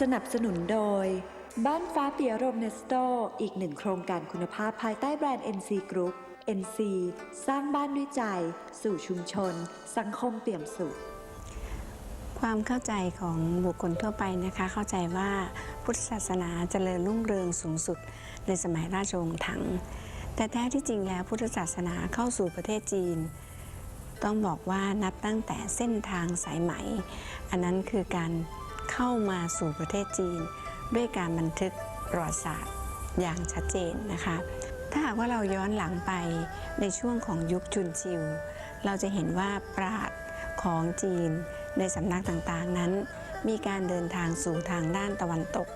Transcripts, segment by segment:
สนับสนุนโดย บ้านฟ้าเปียรมเนสโตอีกหนึ่งโครงการคุณภาพภายใต้แบรนด์ NC Group NC สร้างบ้านด้วยใจ สู่ชุมชน สังคมเปี่ยมสุข ความเข้าใจของบุคคลทั่วไปนะคะ เข้าใจว่าพุทธศาสนาเจริญรุ่งเรืองสูงสุด ในสมัยราชวงศ์ถัง แต่แท้ที่จริงแล้วพุทธศาสนาเข้าสู่ประเทศจีน ต้องบอกว่านับตั้งแต่เส้นทางสายไหม อันนั้นคือการ เข้ามาสู่ประเทศจีน ด้วยการบันทึกประวัติศาสตร์อย่างชัดเจนนะคะ ถ้าหากว่าเราย้อนหลังไปในช่วงของยุคจุนชิว เราจะเห็นว่าปราดของจีนในสำนักต่างๆนั้น มีการเดินทางสู่ทางด้านตะวันตก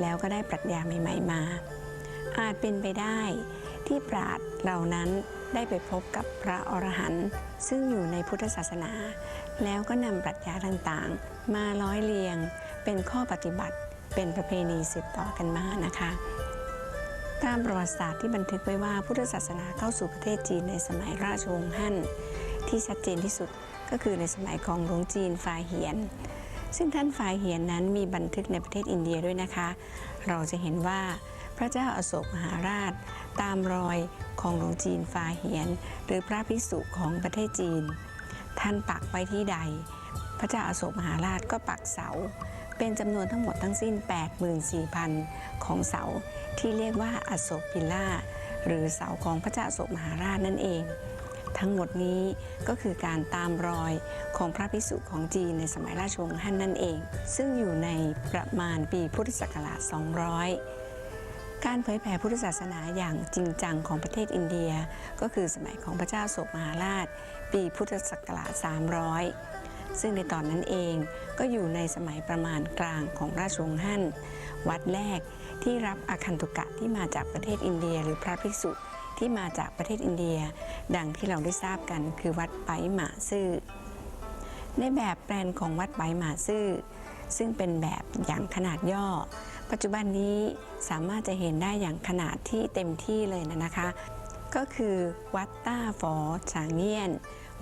แล้วก็ได้ปรัชญาใหม่ ๆ มา อาจเป็นไปได้ ที่ปราดเหล่านั้นได้ไปพบกับพระอรหันต์ซึ่งอยู่ในพุทธศาสนา แล้วก็นำปรัชญาต่างๆ มาร้อยเรียงเป็นข้อปฏิบัติ เป็นประเพณีสืบต่อกันมานะคะตามประวัติศาสตร์ที่บันทึกไว้ว่าพุทธศาสนาเข้าสู่ประเทศจีนในสมัยราชวงศ์ฮั่นที่ชัดเจนที่สุดก็คือในสมัยของหลวงจีนฟาเหียน ซึ่งท่านฟาเหียนนั้นมีบันทึกในประเทศอินเดียด้วยนะคะ เราจะเห็นว่า พระเจ้าอาโศกมหาราช ตามรอยของหลวงจีนฟาเหียน หรือพระภิกษุของประเทศจีน ท่านปักไว้ที่ใด พระเจ้าอาโศกมหาราชก็ปักเสา เป็นจำนวนทั้งหมดทั้งสิ้น 84,000 ของเสาที่เรียกว่าอโศกพิลล่าหรือเสาของพระเจ้าอโศกมหาราชนั่นเอง ทั้งหมดนี้ก็คือการตามรอยของพระภิกษุของจีนในสมัยราชวงศ์ฮั่นนั่นเอง ซึ่งอยู่ในประมาณปีพุทธศักราช 200 การเผยแผ่พุทธศาสนาอย่างจริงจังของประเทศอินเดีย ก็คือสมัยของพระเจ้าโศกมหาราช ปีพุทธศักราช 300 ซึ่งในตอนนั้นเองก็อยู่ในสมัยประมาณกลางของราชวงศ์ฮั่น วัดแรกที่รับอาคันตุกะที่มาจากประเทศอินเดีย หรือพระภิกษุที่มาจากประเทศอินเดีย ดังที่เราได้ทราบกันคือวัดไปหมาซื่อ ในแบบแปลนของวัดไบหมาซื่อ ซึ่งเป็นแบบอย่างขนาดย่อ ปัจจุบันนี้สามารถจะเห็นได้อย่างขนาดที่เต็มที่เลยนะนะคะ ก็คือวัดต้าฝอฉางเงียน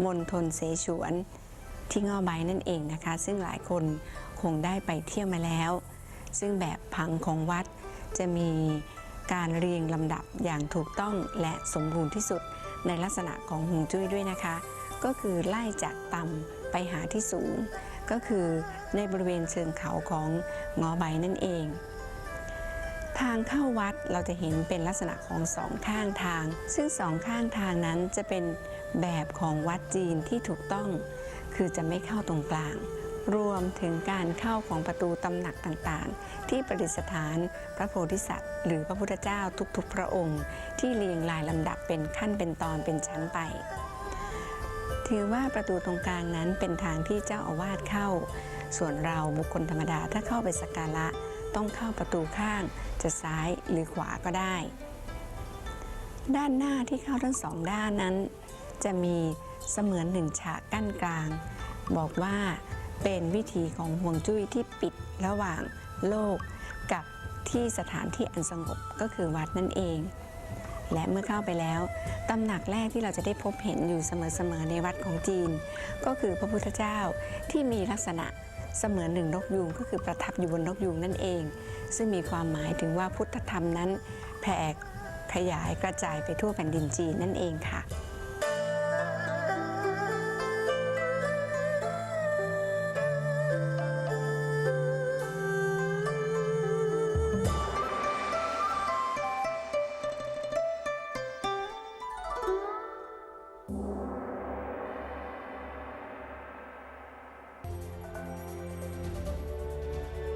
มณฑลเสฉวนที่งอใบนั่นเองนะคะ ซึ่งหลายคนคงได้ไปเที่ยวมาแล้ว ซึ่งแบบพังของวัดจะมีการเรียงลำดับอย่างถูกต้องและสมบูรณ์ที่สุดในลักษณะของฮวงจุ้ยด้วยนะคะ ก็คือไล่จากต่ำไปหาที่สูง ก็คือในบริเวณเชิงเขาของงอใบนั่นเอง ทางเข้าวัดเราจะเห็นเป็นลักษณะของสองข้างทาง ซึ่งสองข้างทางนั้นจะเป็นแบบของวัดจีนที่ถูกต้อง คือจะไม่เข้าตรงกลาง รวมถึงการเข้าของประตูตำหนักต่างๆ ที่ประดิษฐานพระโพธิสัตว์ หรือพระพุทธเจ้าทุกๆ พระองค์ ที่เรียงรายลำดับเป็นขั้นเป็นตอนเป็นชั้นไป ถือว่าประตูตรงกลางนั้นเป็นทางที่เจ้าอาวาสเข้า ส่วนเราบุคคลธรรมดาถ้าเข้าไปสักการะ ต้องเข้าประตูข้าง จะซ้ายหรือขวาก็ได้ ด้านหน้าที่เข้าทั้งสองด้านนั้น จะมีเสมือนหนึ่งฉากกั้นกลาง บอกว่าเป็นวิธีของห่วงจุ้ยที่ปิดระหว่างโลกกับที่สถานที่อันสงบก็คือวัดนั่นเอง และเมื่อเข้าไปแล้วตำหนักแรกที่เราจะได้พบเห็นอยู่เสมอๆในวัดของจีน ก็คือพระพุทธเจ้าที่มีลักษณะ เสมือนหนึ่งนกยูงก็คือประทับอยู่บนนกยูงนั่นเอง ซึ่งมีความหมายถึงว่าพุทธธรรมนั้นแผ่ขยายกระจายไปทั่วแผ่นดินจีนนั่นเองค่ะ